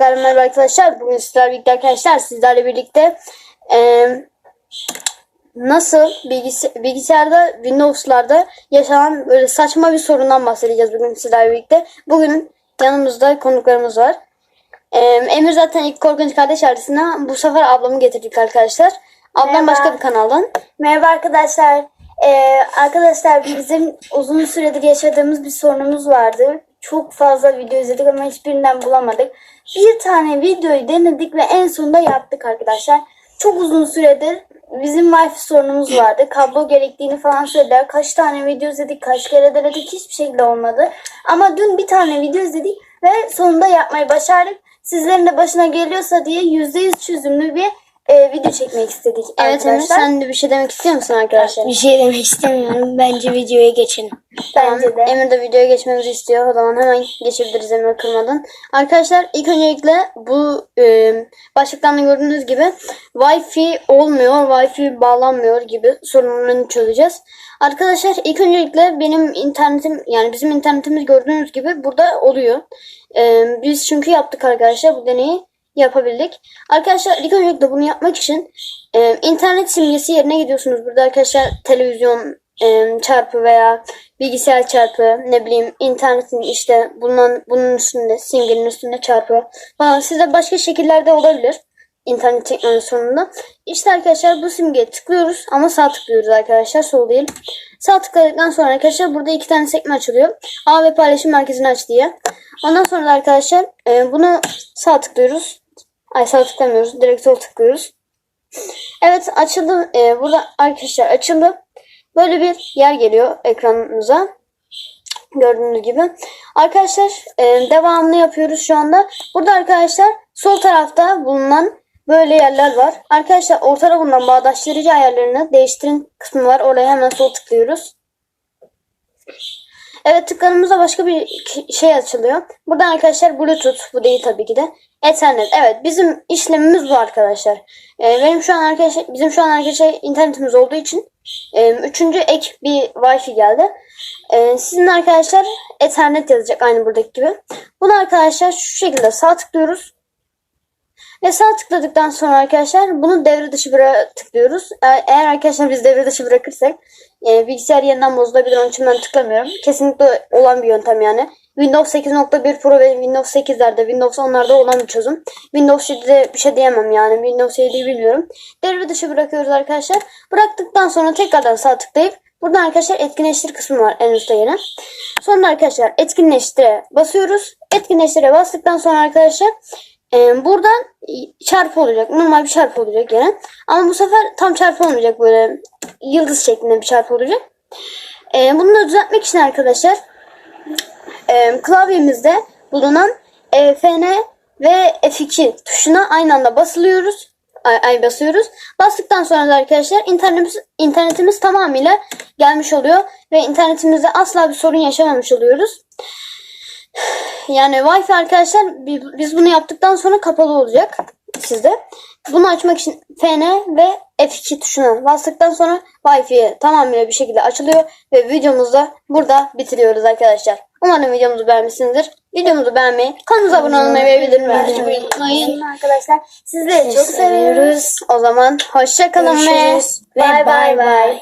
Merhaba arkadaşlar. Bugün sizlerle birlikte arkadaşlar sizlerle birlikte eee, nasıl bilgis- bilgisayarda Windows'larda yaşanan böyle saçma bir sorundan bahsedeceğiz bugün sizlerle birlikte. Bugün yanımızda konuklarımız var. Eee, Emir zaten ilk korkunç kardeş ailesinden bu sefer ablamı getirdik arkadaşlar. Ablam Merhaba. başka bir kanaldan. Merhaba arkadaşlar. Ee, arkadaşlar bizim uzun süredir yaşadığımız bir sorunumuz vardı. Çok fazla video izledik ama hiçbirinden bulamadık. Bir tane videoyu denedik ve en sonunda yaptık arkadaşlar. Çok uzun süredir bizim wifi sorunumuz vardı. Kablo gerektiğini falan söylediler. Kaç tane video izledik, kaç kere denedik hiçbir şekilde olmadı. Ama dün bir tane video izledik ve sonunda yapmayı başardık. Sizlerin de başına geliyorsa diye %100 çözümlü bir e, video çekmek istedik Evet arkadaşlar. sen de bir şey demek istiyor musun arkadaşlar? Bir şey demek istemiyorum. Bence videoya geçin. Bence de. Emir de videoya geçmemizi istiyor. O zaman hemen geçebiliriz Emir kırmadan. Arkadaşlar ilk öncelikle bu e, başlıktan da gördüğünüz gibi Wi-Fi olmuyor, Wi-Fi bağlanmıyor gibi sorunlarını çözeceğiz. Arkadaşlar ilk öncelikle benim internetim yani bizim internetimiz gördüğünüz gibi burada oluyor. E, biz çünkü yaptık arkadaşlar bu deneyi yapabildik. Arkadaşlar ilk öncelikle bunu yapmak için e, internet simgesi yerine gidiyorsunuz. Burada arkadaşlar televizyon e, çarpı veya bilgisayar çarpı ne bileyim internetin işte bunun bunun üstünde simgenin üstünde çarpı falan sizde başka şekillerde olabilir internet teknolojisi sonunda. İşte arkadaşlar bu simgeye tıklıyoruz ama sağ tıklıyoruz arkadaşlar sol değil. Sağ tıkladıktan sonra arkadaşlar burada iki tane sekme açılıyor. A ve paylaşım merkezini aç diye. Ondan sonra da arkadaşlar e, bunu sağ tıklıyoruz. Ay sağ tıklamıyoruz. Direkt sol tıklıyoruz. Evet açıldı. E, burada arkadaşlar açıldı. Böyle bir yer geliyor ekranımıza. Gördüğünüz gibi. Arkadaşlar e, devamını yapıyoruz şu anda. Burada arkadaşlar sol tarafta bulunan böyle yerler var. Arkadaşlar orta bulunan bağdaştırıcı ayarlarını değiştirin kısmı var. Oraya hemen sol tıklıyoruz. Evet tıkladığımızda başka bir şey açılıyor. Buradan arkadaşlar Bluetooth bu değil tabii ki de. Ethernet. Evet bizim işlemimiz bu arkadaşlar. Ee, benim şu an arkadaşlar bizim şu an arkadaşlar internetimiz olduğu için e, üçüncü ek bir Wi-Fi geldi. Ee, sizin arkadaşlar Ethernet yazacak aynı buradaki gibi. Bunu arkadaşlar şu şekilde sağ tıklıyoruz. Ve sağ tıkladıktan sonra arkadaşlar bunu devre dışı bıra tıklıyoruz. Eğer eğer arkadaşlar biz devre dışı bırakırsak e, bilgisayar yeniden bozulabilir. Onun için ben tıklamıyorum. Kesinlikle olan bir yöntem yani. Windows 8.1 Pro ve Windows 8'lerde, Windows 10'larda olan bir çözüm. Windows 7'de bir şey diyemem yani. Windows 7'yi bilmiyorum. Devre dışı bırakıyoruz arkadaşlar. Bıraktıktan sonra tekrardan sağ tıklayıp buradan arkadaşlar etkinleştir kısmı var en üstte yine. Sonra arkadaşlar etkinleştire basıyoruz. Etkinleştire bastıktan sonra arkadaşlar ee, buradan çarpı olacak. Normal bir çarpı olacak yani. Ama bu sefer tam çarpı olmayacak. Böyle yıldız şeklinde bir çarpı olacak. Ee, bunu da düzeltmek için arkadaşlar e, klavyemizde bulunan e, Fn ve F2 tuşuna aynı anda basılıyoruz. Ay, ay basıyoruz. Bastıktan sonra da arkadaşlar internetimiz, internetimiz tamamıyla gelmiş oluyor. Ve internetimizde asla bir sorun yaşamamış oluyoruz. Yani Wi-Fi arkadaşlar bi- biz bunu yaptıktan sonra kapalı olacak sizde. Bunu açmak için Fn ve F2 tuşuna bastıktan sonra Wi-Fi tamamıyla bir şekilde açılıyor ve videomuzu da burada bitiriyoruz arkadaşlar. Umarım videomuzu beğenmişsinizdir. Videomuzu beğenmeyi, kanalımıza abone olmayı ve bildirimleri unutmayın. arkadaşlar. Sizleri çok seviyoruz. O zaman hoşça kalın ve bay bay. bay.